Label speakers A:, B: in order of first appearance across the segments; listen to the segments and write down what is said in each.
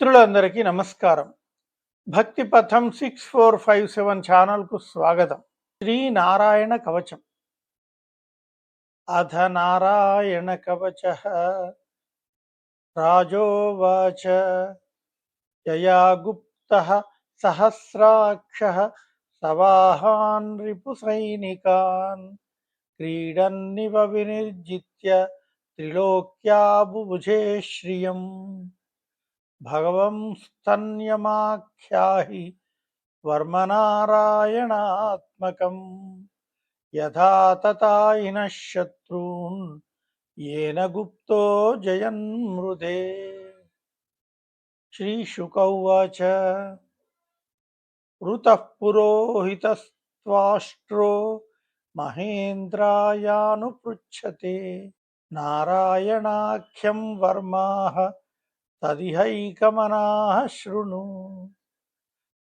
A: మిత్రులందరికీ నమస్కారం భక్తి పథం సిక్స్ ఫోర్ ఫైవ్ సెవెన్ ఛానల్కు స్వాగతం శ్రీ నారాయణ కవచం అధ నారాయణ కవచ రాజోవాచ యయా గుప్త సహస్రాక్ష సవాహాన్ రిపు సైనికాన్ క్రీడన్నివ వినిర్జిత్య త్రిలోక్యాబుభుజే శ్రియం భగవంస్తన్యమాఖ్యాహి వర్మనారాయణాత్మకం యథా తథాయిన శత్రూన్ ఏన గుప్తో జయన్మృదే శ్రీశుకౌవాచ ఋతః పురోహితస్త్వాష్ట్రో మహేంద్రాయానుపృచ్ఛతే నారాయణాఖ్యం వర్మాహ तदिहैकमनाः शृणु।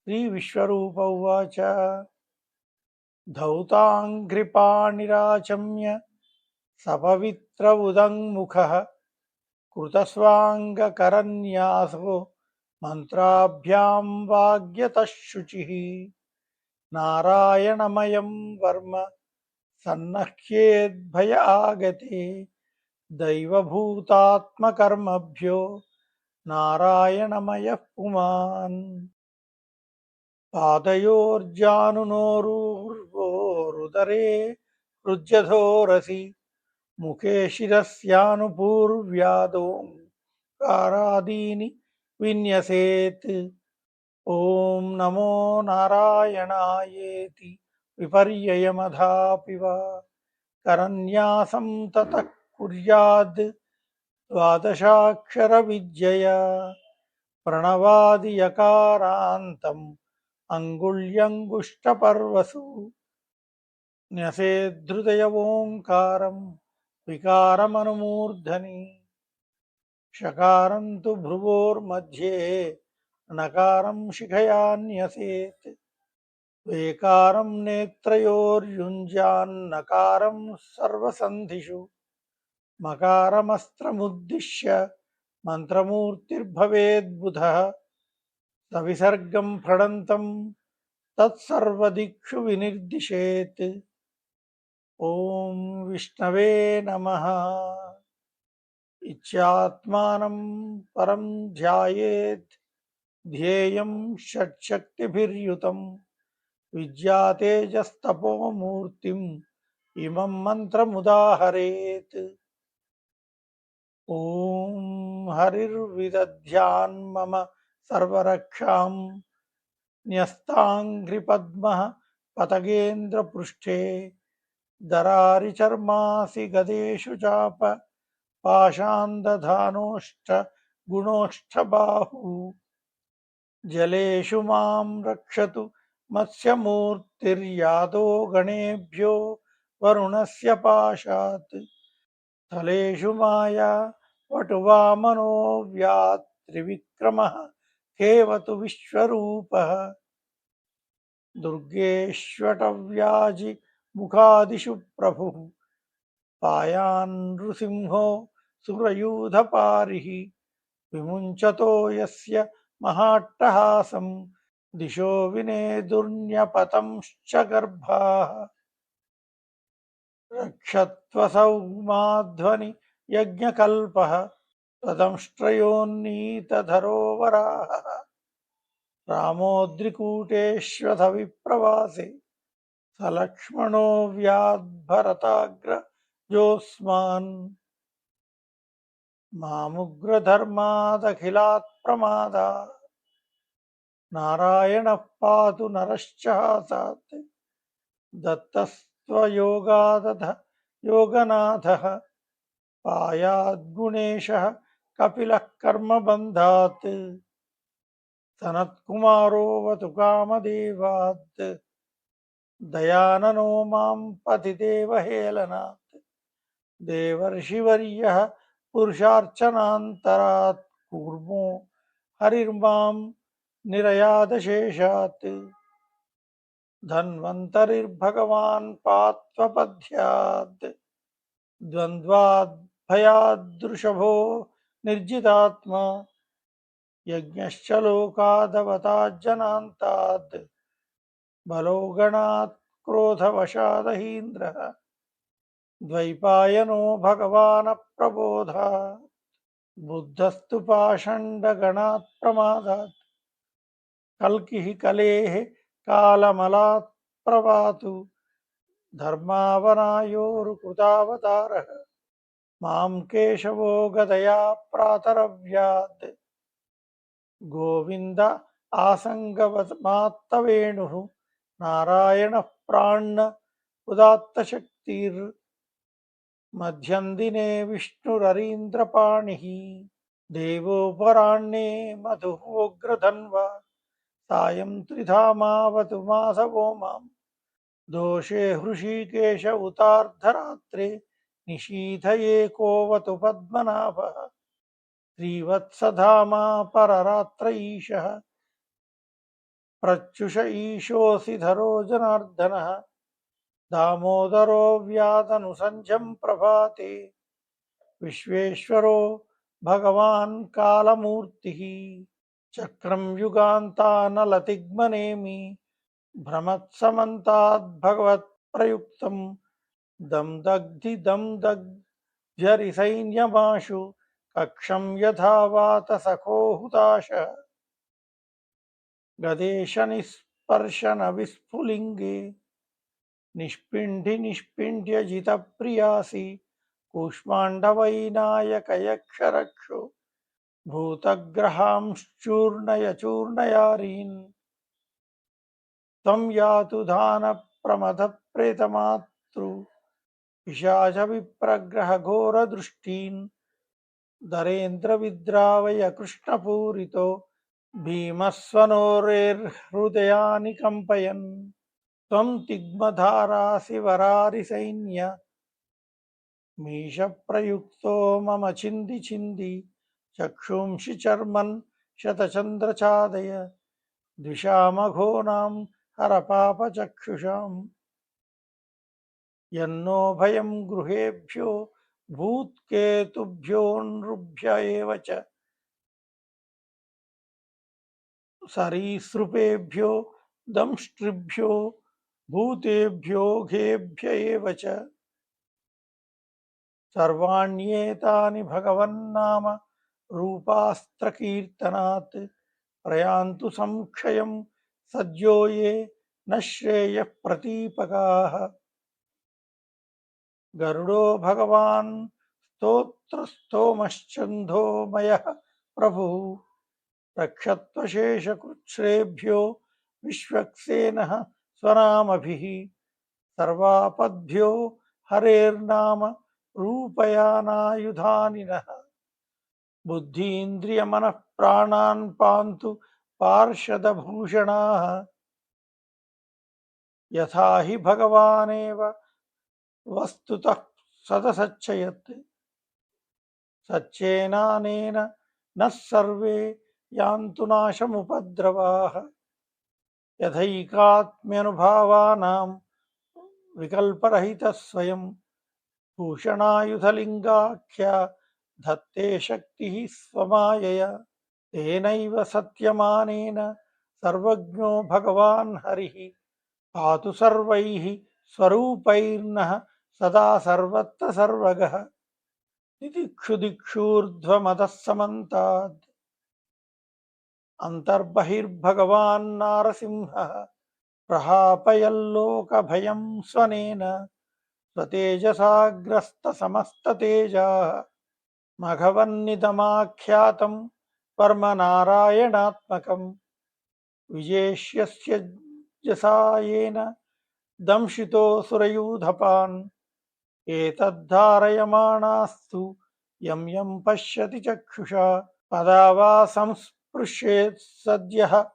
A: श्रीविश्वरूप उवाच। धौताङ्घ्रिपाणिराचम्य सपवित्र उदङ्मुखः कृतस्वाङ्गकरन्यासो मन्त्राभ्यां वाग्यतः शुचिः नारायणमयं वर्म सन्नह्येद्भय आगते। दैवभूतात्मकर्मभ्यो నారాయణమయ పుమాన్. పాదయోర్జానునోరుర్వోరుదరే హృజధోరసి ముఖే శిరస్యానుపూర్వ్యాదోం కారాదీని విన్యసేత్. ఓం నమో నారాయణాయేతి విపర్యయమధాపివ. కరన్యాసం తత కుర్యాద్. ద్వాదశాక్షరవిద్యయ ప్రణవాదియకారాంతం అంగుళ్యంగుష్టపర్వసు న్యసేద్ధృదయ ఓంకారం వికారమనుమూర్ధని షకారం తు భ్రువోర్మధ్యే నకారం శిఖయాన్యసేత్ వేకారం నేత్రయోర్యుంజాన్నకారం సర్వసంధిషు మకారమస్త్రముద్దిశ్య మంత్రమూర్తిర్భవేద్బుధ సవిసర్గం ప్రణంతం తత్సర్వదిక్షు వినిర్దిశేత్. ఓం విష్ణవే నమ. ఇత్యాత్మానం పరం ధ్యాయేత్. ధ్యేయం షట్శక్తిభిర్యుతం. విద్యాతేజస్తపోమూర్తిం. ఇమం మంత్రముదాహరేత్. ఓం హరిర్విదధ్యాన్మమ సర్వరక్షాం న్యస్తాంఘ్రిపద్మ పతగేంద్రపృష్ఠే దరారిచర్మాసి గదేషు చాప పాషాందధానోష్ట గుణోష్టబాహు జలేషు మాం రక్షతు మత్స్యమూర్తిర్యాదో గణేభ్యో వరుణస్య పాశాత్ స్థలేషు మాయా वटुवामनो व्यात्रिविक्रमः खेवतु विश्वरूपः। दुर्गेष्वटव्याजि मुखादिषु प्रभुः। पायान् नृसिंहो सुरयूधपारिः। विमुञ्चतो यस्य महाट्टहासं। दिशो विनेदुर्न्यपतंश्च गर्भाः। रक्षत्वसौमाध्वनि यज्ञकल्पः तदंष्ट्रयोन्नीतधरोवराः रामोद्रिकूटेष्वथ विप्रवासे स लक्ष्मणो व्याद्भरताग्रजोऽस्मान्। प्रमादा नारायणः पातु नरश्च हासात्। दत्तस्त्वयोगादध పాయాద్గుణేశ కపిల కర్మబంధాత్ సనత్కుమారోవతు కామదేవాత్ దయాననో మాం పతిదేవహేళనాత్ దేవర్షివర్య పురుషార్చనాంతరాత్ కూర్మో హరిర్మాం నిరయాదశేషాత్ ధన్వంతరిర్భగవాన్ పాత్వపథ్యాత్ ద్వంద్వాద్ द्वन्द्वाद्भयादृषभो निर्जितात्मा। यज्ञश्च लोकादवताज्जनान्ताद् बलो गणात् क्रोधवशादहीन्द्रः। द्वैपायनो भगवानप्रबोधात्। बुद्धस्तु पाषण्डगणात् प्रमादात्। कल्किः कलेः कालमलात् प्रवातु। धर्मावनायोरुकुतावतारः। మాం కేశవో గదయా ప్రాతరవ్యాత్ గోవింద ఆసంగవమాత్తవేణు నారాయణ ప్రాణ ఉదాత్తశక్తిర్ మధ్యందినే విష్ణురరీంద్రపాణి దేవోపరాణ్యే మధుహోగ్రధన్వ సాయం త్రిధామావతు మాసవో మాం దోషే హృషీకేశ ఉతార్ధరాత్రే निशीथये कोवतु पद्मनाभः। श्रीवत्सधामा पररात्र ईशः प्रत्युष ईशोऽसि धरो जनार्दनः दामोदरो व्यातनुसञ्झं प्रभाते। विश्वेश्वरो भगवान् कालमूर्तिः। चक्रं युगान्तानलतिग्मनेमि। भ्रमत्समन्ताद्भगवत्प्रयुक्तं दम दम्दग्धिदं दग्ध्यरिसैन्यमाशु, कक्षं यथा वात सखो हुताश। गदेश निस्पर्शन विस्फुलिंगे निष्पिंडि निष्पिंड्य गदेशनिस्पर्शनविस्फुलिङ्गे, निष्पिण्डिनिष्पिण्ड्यजितप्रियासि, कूष्माण्डवैनायकयक्षरक्षु, भूतग्रहांश्चूर्णयचूर्णयारीन्। त्वं यातु धानप्रमथप्रेतमातृ పిశాచవిప్రగ్రహఘోరదృష్టీన్ దరేంద్రవిద్రావయ కృష్ణపూరితో భీమస్వనోరేర్హృదయాని కంపయన్ త్వం తిగ్మధారాసి వరారి సైన్య మీషప్రయుక్తో మమ చింది చింది చక్షుంషి చర్మన్ శతచంద్రచాదయ ద్విషామఘోనాం హరపాపచక్షుషాం ఎన్నో భయం గృహేభ్యో భూత్కేతుభ్యో నృభ్య ఏవచ సరీసృపేభ్యో దంష్టృభ్యో భూతేభ్యో ఘేభ్య ఏవచ సర్వాణ్యేతాని భగవన్నామ రూపాస్త్రకీర్తనాత్ ప్రయాంతు సంక్షయం సద్యో ఏ ప్రతీపకా. गरुडो भगवान् स्तोत्रस्तोमश्चन्धोमयः प्रभुः। रक्षत्वशेषकृच्छ्रेभ्यो विश्वक्सेनः स्वनामभिः। सर्वापद्भ्यो हरेर्नाम रूपयानायुधानि नः बुद्धीन्द्रियमनः प्राणान् पान्तु पार्षदभूषणाः। यथा हि भगवानेव వస్తుత సతసచ్చయత్ సచ్చేనానేన నర్వే యాంతు నాశముపద్రవా. యథైకాత్మ్యనుభావానాం వికల్పరహిత స్వయం భూషణాయుధలింగాఖ్య ధత్తే శక్తి స్వమాయయ. తేనైవ సత్యమానేన సర్వజ్ఞో భగవాన్ హరి. పాతు సర్వై స్వరూపైర్న सदा सर्वत्र सर्वगः। दिदिक्षु दिक्षूर्ध्वमदः समन्तात् अन्तर्बहिर्भगवान्नारसिंहः प्रहापयल्लोकभयं स्वनेन स्वतेजसाग्रस्तसमस्ततेजाः। मघवन्निदमाख्यातं वर्मनारायणात्मकं विजेष्यस्य जसायेन दंशितोऽसुरयूधपान् ఏతద్ధారయమాణాస్తు యం యం పశ్యతి చక్షుషా పదా వా సంస్పృశేత్ సద్య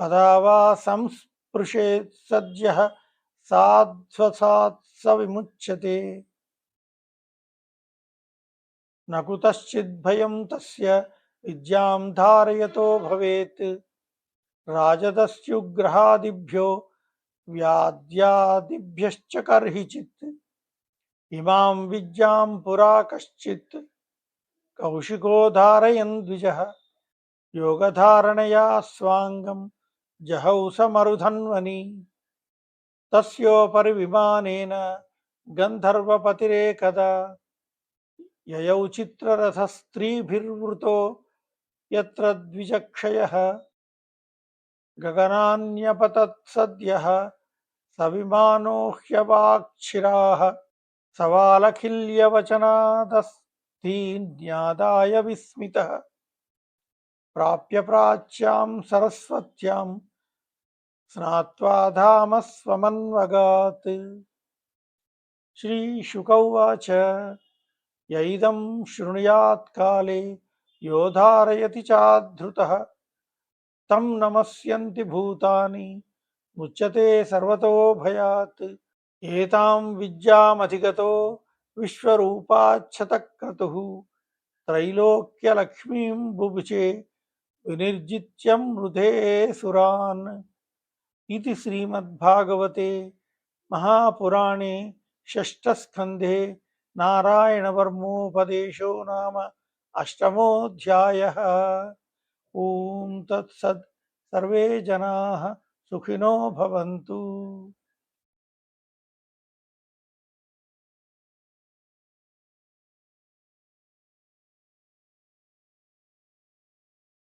A: పదా వా సంస్పృశేత్ సద్య సాధ్వసాత్స విముచ్యతే నకుతశ్చిద్భయం తస్య విద్యాం ధారయతో భవేత్ రాజదస్యుగ్రహాదిభ్యో వ్యాద్యాదిభ్యశ్చ కర్హిచిత్ ఇమాం విద్యాం పురా కశ్చిత్ కౌశికో ధారయన్ ద్విజ యోగధారణయా స్వాంగం జహౌ సమరుధన్వని తస్యోపరి విమానేన గంధర్వపతిరే కదా యయౌ చిత్రరథ స్త్రీభిర్వృతో యత్ర ద్విజక్షయ గగనాన్యపతత్సద్య సవిమానో सवालखिल्यवचनादस्तीन्यादाय विस्मितः। प्राप्य प्राच्यां सरस्वत्यां स्नात्वा धाम स्वमन्वगात् श्रीशुक उवाच य इदं शृणुयात् काले यो धारयति चाद्धृतः तं नमस्यन्ति भूतानि, मुच्यते सर्वतो भयात् एतां विद्यामधिगतो विश्वरूपाच्छतक्रतुः। त्रैलोक्यलक्ष्मीं बुभुजे विनिर्जित्यं मृधे सुरान्। इति श्रीमद्भागवते महापुराणे षष्ठस्कन्धे नारायणवर्मोपदेशो नाम अष्टमोऽध्यायः। ॐ तत्सत् सर्वे जनाः सुखिनो भवन्तु।